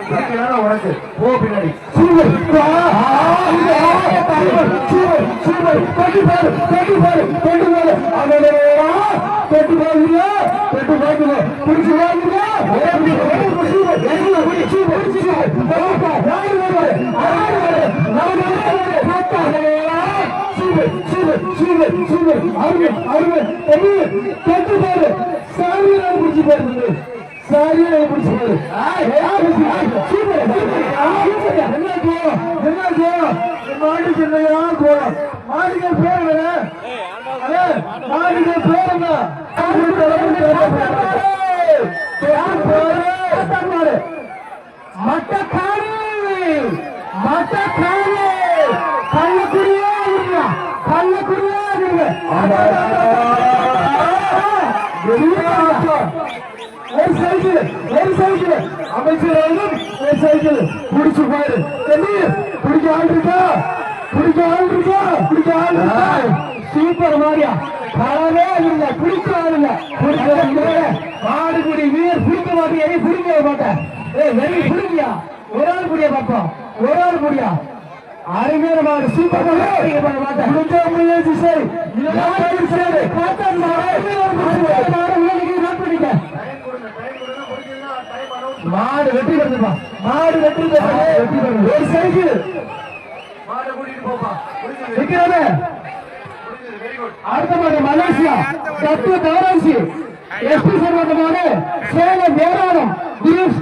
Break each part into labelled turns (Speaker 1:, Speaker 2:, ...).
Speaker 1: இயற்கையான உனக்கு போ பின்னாடி. சூப்பர் சூப்பர் சூப்பர் தொட்டி பாரு தொட்டி பாரு தொட்டி பாரு. அவனே பாருங்க தொட்டி பாருங்க. புடிச்சு வாங்குங்க அருமை அருமை. தொட்டு பாரு. சாரியை பிடிச்சி பாருங்க சாரியை பிடிச்சி பாரு சூப்பர் என்ன கோலம் என்ன கோலம் மாட்டுக்கு என்னையா கோலம் மாட்டுக்கு பேர் என்ன மாட்டுக்கு பேர் என்ன மட்டக்காரி மட்டக்காரி கள்ளக்குடியே இருங்க கள்ளக்குடியே இருங்க சைக்கிள் ஒரு சைக்கிள். அமைச்சர் அவர்கள் ஒரு சைக்கிள். குடிச்சு பாரு. தம்பி குடிக்க ஆள் இருக்கா? குடிக்க ஆள் இருக்கா? குடிக்க ஆள் இருக்கா? சூப்பர் மாரியா. களவே இல்ல குடிக்க ஆள் இல்ல. குடிக்க மாடு குடி வீர் குடிக்க மாட்டேன். எதை குடிக்க மாட்டேன். ஏய் வெறி குடிக்கியா? ஒரு ஆள் குடிய பார்ப்போம் ஒரு ஆள் குடியா? அருமையான மாடு. சூப்பர் மாட்டேன். குடிக்க முயற்சி சரி. பார்த்தா மாடு வெற்றி பெறுதுப்பா மாடு வெற்றி பெறுது வெற்றி பெறுது ஒரு சைக்கிள்
Speaker 2: மாட்டை கூட்டிட்டு போப்பா. குட்
Speaker 1: அடுத்த மாடு மலேசியா. தத்துவ தவறாசி எஸ்பி சர்வந்த மாடு. சேலம் வேறாணம் தினேஷ்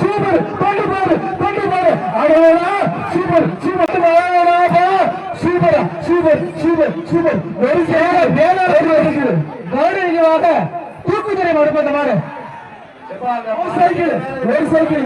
Speaker 1: சூப்பர். கொண்டு போடு கொண்டு போடு. அடோடா super super. Super super super super. ஒரு சேலம் வேளாண் ஒரு சைக்கிள் ஒரு சைக்கிள்